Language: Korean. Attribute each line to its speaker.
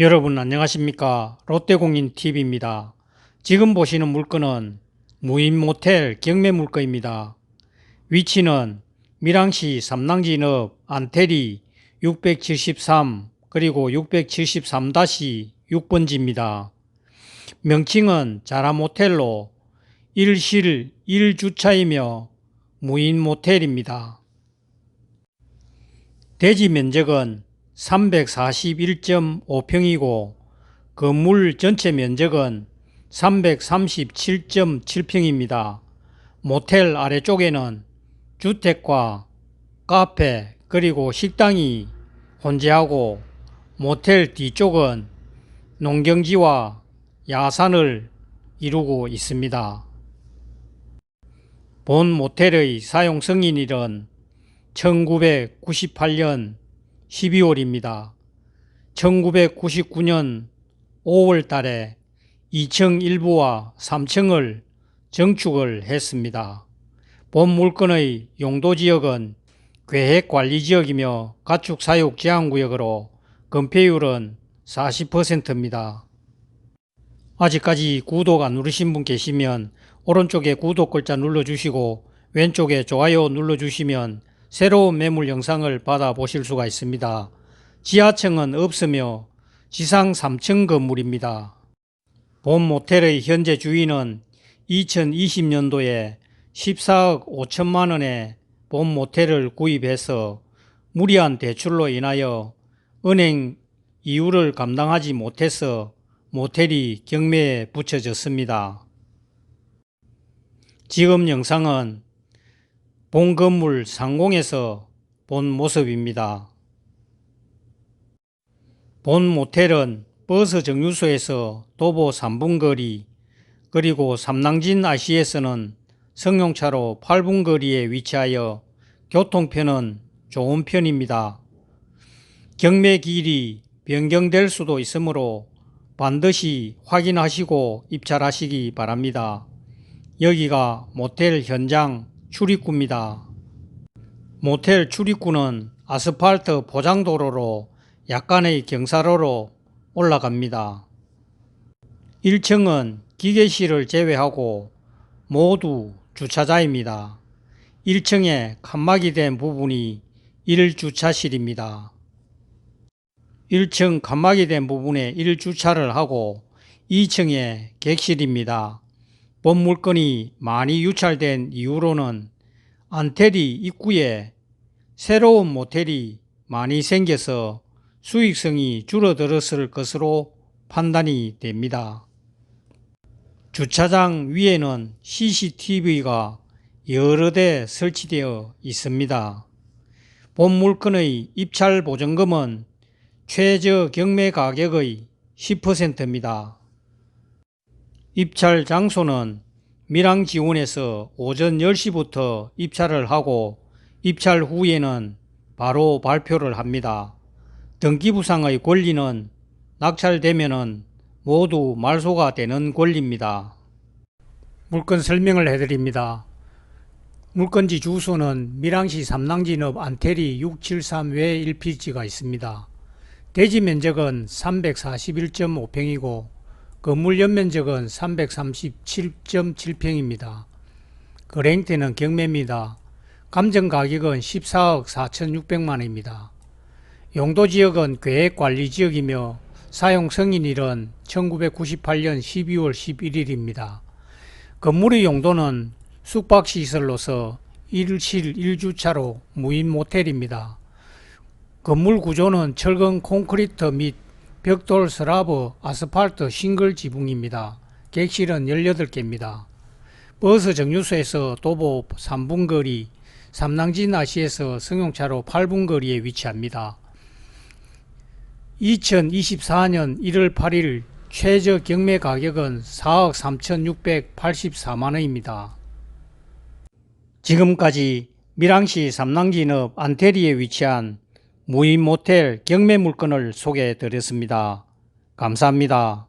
Speaker 1: 여러분 안녕하십니까 롯데공인TV입니다. 지금 보시는 물건은 무인 모텔 경매 물건입니다. 위치는 밀양시 삼랑진읍 안테리 673 그리고 673-6번지입니다. 명칭은 자라 모텔로 1실 1주차이며 무인 모텔입니다. 대지 면적은 341.5평이고 건물 전체 면적은 337.7평입니다. 모텔 아래쪽에는 주택과 카페 그리고 식당이 혼재하고 모텔 뒤쪽은 농경지와 야산을 이루고 있습니다. 본 모텔의 사용 승인일은 1998년 12월입니다. 1999년 5월 달에 2층 일부와 3층을 정축을 했습니다. 본 물건의 용도 지역은 계획 관리 지역이며 가축 사육 제한 구역으로 건폐율은 40%입니다. 아직까지 구독 안 누르신 분 계시면 오른쪽에 구독 글자 눌러주시고 왼쪽에 좋아요 눌러주시면 새로운 매물 영상을 받아보실 수가 있습니다. 지하층은 없으며 지상 3층 건물입니다. 본 모텔의 현재 주인은 2020년도에 14억 5천만 원에 본 모텔을 구입해서 무리한 대출로 인하여 은행 이율을 감당하지 못해서 모텔이 경매에 붙여졌습니다. 지금 영상은 본 건물 상공에서 본 모습입니다. 본 모텔은 버스 정류소에서 도보 3분 거리 그리고 삼랑진 IC에서는 승용차로 8분 거리에 위치하여 교통편은 좋은 편입니다. 경매 길이 변경될 수도 있으므로 반드시 확인하시고 입찰하시기 바랍니다. 여기가 모텔 현장 출입구입니다. 모텔 출입구는 아스팔트 포장도로로 약간의 경사로로 올라갑니다. 1층은 기계실을 제외하고 모두 주차자입니다. 1층에 칸막이 된 부분이 1주차실입니다. 1층 칸막이 된 부분에 1주차를 하고 2층에 객실입니다. 본 물건이 많이 유찰된 이후로는 안테리 입구에 새로운 모텔이 많이 생겨서 수익성이 줄어들었을 것으로 판단이 됩니다. 주차장 위에는 CCTV가 여러 대 설치되어 있습니다. 본 물건의 입찰 보증금은 최저 경매 가격의 10%입니다. 입찰 장소는 밀양지원에서 오전 10시부터 입찰을 하고 입찰 후에는 바로 발표를 합니다. 등기부상의 권리는 낙찰되면은 모두 말소가 되는 권리입니다. 물건 설명을 해드립니다. 물건지 주소는 밀양시 삼랑진읍 안테리 673 외 1필지가 있습니다. 대지 면적은 341.5평이고 건물 연면적은 337.7평입니다. 거래행태는 경매입니다. 감정 가격은 14억 4,600만원입니다. 용도 지역은 계획관리지역이며 사용 승인일은 1998년 12월 11일입니다. 건물의 용도는 숙박시설로서 1실 1주차로 무인 모텔입니다. 건물 구조는 철근 콘크리트 및 벽돌 슬라브 아스팔트 싱글 지붕입니다. 객실은 18개입니다. 버스 정류소에서 도보 3분 거리, 삼랑진 아시에서 승용차로 8분 거리에 위치합니다. 2024년 1월 8일 최저 경매 가격은 4억 3,684만원입니다. 지금까지 밀양시 삼랑진읍 안테리에 위치한 무인 모텔 경매 물건을 소개해 드렸습니다. 감사합니다.